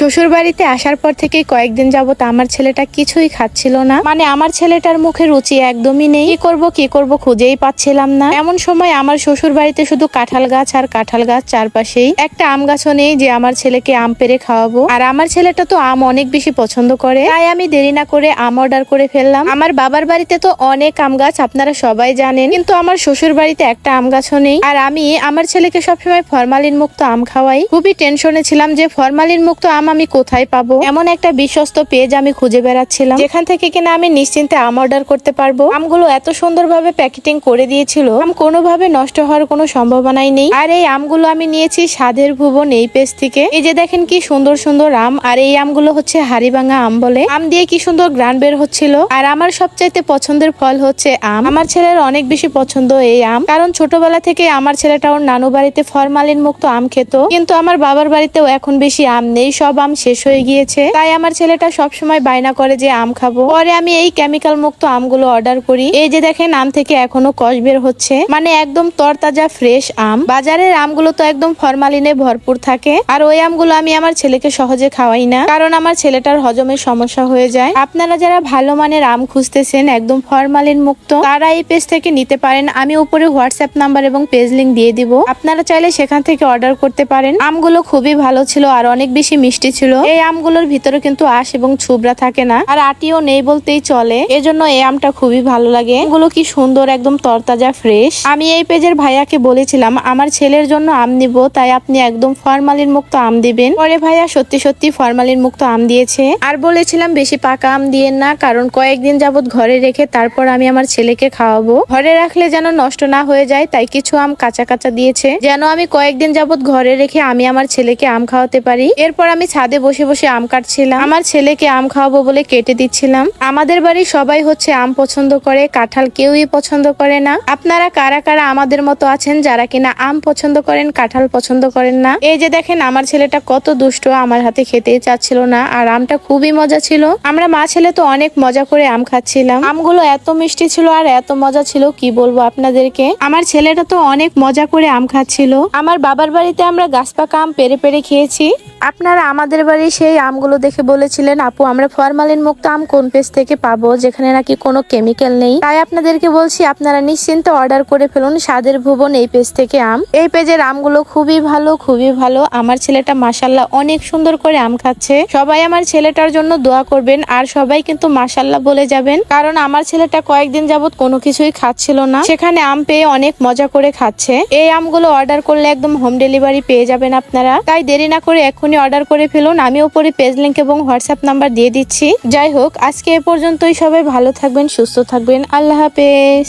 শ্বশুর বাড়িতে আসার পর থেকে কয়েকদিন যাবত আমার ছেলেটা কিছুই খাচ্ছিল না। মানে আমার ছেলেটার মুখে রুচি একদমই নেই। কি করব কি করব খুঁজেই পাচ্ছিলাম না। এমন সময় আমার শ্বশুর বাড়িতে শুধু কাঁঠাল গাছ আর কাঁঠাল গাছ চারপাশেই একটা আম গাছও নেই যে আমার ছেলেকে আম পেরে খাওয়াবো। আর আমার ছেলেটা তো আম অনেক বেশি পছন্দ করে। তাই আমি দেরি না করে আম অর্ডার করে ফেললাম। আমার বাবার বাড়িতে তো অনেক আম গাছ আপনারা সবাই জানেন। কিন্তু আমার শ্বশুর বাড়িতে একটা আম গাছও নেই। আর আমি আমার ছেলেকে সবসময় ফরমালিন মুক্ত আম খাওয়াই। খুবই টেনশনে ছিলাম যে ফরমালিন মুক্ত আম আমি কোথায় পাবো? এমন একটা বিশ্বস্ত পেজ আমি খুঁজে বেড়াচ্ছিলাম, যেখান থেকে কিনা আমি নিশ্চিন্তে আম অর্ডার করতে পারব। আমগুলো এত সুন্দরভাবে প্যাকেটিং করে দিয়েছিল, আম কোনোভাবে নষ্ট হওয়ার কোনো সম্ভাবনাই নেই। আর এই আমগুলো আমি নিয়েছি স্বাদের ভুবন এই পেজ থেকে। এই যে দেখেন কি সুন্দর সুন্দর আম, আর এই আমগুলো হচ্ছে হাড়িভাঙা আম বলে। আম দিয়ে কি সুন্দর গ্রান বের হচ্ছিল। আর আমার সবচাইতে পছন্দের ফল হচ্ছে আম। আমার ছেলের অনেক বেশি পছন্দ এই আম, কারণ ছোটবেলা থেকে আমার ছেলেটা ওর নানু বাড়িতে ফরমালিন মুক্ত আম খেত। কিন্তু আমার বাবার বাড়িতেও এখন বেশি আম নেই, সব আম শেষ হয়ে গিয়েছে। তাই আমার ছেলেটা সব সময় বায়না করে যে আম খাব। পরে আমি এই কেমিক্যাল মুক্ত আমগুলো অর্ডার করি। এই যে দেখেন, আম থেকে এখনও কষ বের হচ্ছে। মানে একদম তরতাজা ফ্রেশ আম। বাজারের আমগুলো তো একদম ফরমালিনে ভরপুর থাকে। আর ওই আমগুলো আমি আমার ছেলেকে সহজে খাওয়াই না। কারণ আমার ছেলেটার হজমের সমস্যা হয়ে যায়। আপনারা যারা ভালো মানের আম খুঁজতেছেন, একদম ফরমালিন মুক্ত, তারা এই পেজ থেকে নিতে পারেন। আমি উপরে হোয়াটসঅ্যাপ নাম্বার এবং পেজ লিঙ্ক দিয়ে দিব। আপনারা চাইলে সেখান থেকে অর্ডার করতে পারেন। আমগুলো খুবই ভালো ছিল আর অনেক বেশি মিষ্টি ছিল। এই আমগুলোর ভিতরে কিন্তু আঁশ এবং ছুবরা থাকে না। আর আটিও নেই বলতেই চলে। এজন্য এই আমটা খুবই ভালো লাগে। এগুলো কি সুন্দর, একদম তরতাজা ফ্রেশ আমি এই পেজের ভাইয়াকে বলেছিলাম, আমার ছেলের জন্য আম নিব, তাই আপনি একদম ফরমালিন মুক্ত আম দিবেন। পরে ভাইয়া সত্যি সত্যি ফরমালিন মুক্ত আম দিয়েছে। আর বলেছিলাম, বেশি পাকা আম দিয়েন না, কারণ কয়েকদিন যাবত ঘরে রেখে তারপর আমি আমার ছেলেকে খাওয়াবো। ঘরে রাখলে যেন নষ্ট না হয়ে যায়, তাই কিছু আম কাঁচা কাঁচা দিয়েছে। যেন আমি কয়েকদিন যাবত ঘরে রেখে আমি আমার ছেলেকে আম খাওয়াতে পারি। এরপর আমি ছাদে বসে বসে আম কাটছিলাম। আমার ছেলেকে আম খাওয়াবো বলে কেটে দিচ্ছিলাম। আমাদের বাড়ি সবাই হচ্ছে আম পছন্দ করে, কাঁঠাল কেউই পছন্দ করে না। আপনারা কারা কারা আমাদের মতো আছেন যারা কিনা আম পছন্দ করেন, কাঁঠাল পছন্দ করেন না? এই যে দেখেন, আমার ছেলেটা কত দুষ্ট, আমার হাতে খেতেই চাচ্ছিল না, আর আমটা খুবই মজা ছিল। আমরা মা ছেলে তো অনেক মজা করে আম খাচ্ছিলাম। আমগুলো এত মিষ্টি ছিল আর এত মজা ছিল, কি বলব আপনাদেরকে? আমার ছেলেটা তো অনেক মজা করে আম খাচ্ছিল। আমার বাবার বাড়িতে আমরা গাছ পাকা আম পেরে পেরে খেয়েছি। আপনারা আমাদের বাড়ি সেই আমগুলো দেখে বলেছিলেন, আপু, আমরা ফরমালিন মুক্ত আম কোন পেজ থেকে পাবো, যেখানে নাকি কোনো কেমিক্যাল নেই? তাই আপনাদেরকে বলছি, আপনারা নিশ্চিন্ত অর্ডার করে ফেলুন স্বাদের ভুবন এই পেজ থেকে আম। এই পেজের আমগুলো খুবই ভালো খুবই ভালো। আমার ছেলেটা মাসাল্লাহ অনেক সুন্দর করে আম খাচ্ছে। সবাই আমার ছেলেটার জন্য দোয়া করবেন, আর সবাই কিন্তু মাসাল্লাহ বলে যাবেন, কারণ আমার ছেলেটা কয়েকদিন যাবত কোনো কিছুই খাচ্ছিল না। সেখানে আম পেয়ে অনেক মজা করে খাচ্ছে। এই আমগুলো অর্ডার করলে একদম হোম ডেলিভারি পেয়ে যাবেন আপনারা। তাই দেরি না করে এখনই অর্ডার করে ফেলুন। আমি ওপরে পেজ লিঙ্ক এবং হোয়াটসঅ্যাপ নাম্বার দিয়ে দিচ্ছি। যাই হোক, আজকে এ পর্যন্তই। সবাই ভালো থাকবেন, সুস্থ থাকবেন। আল্লাহ হাফেজ।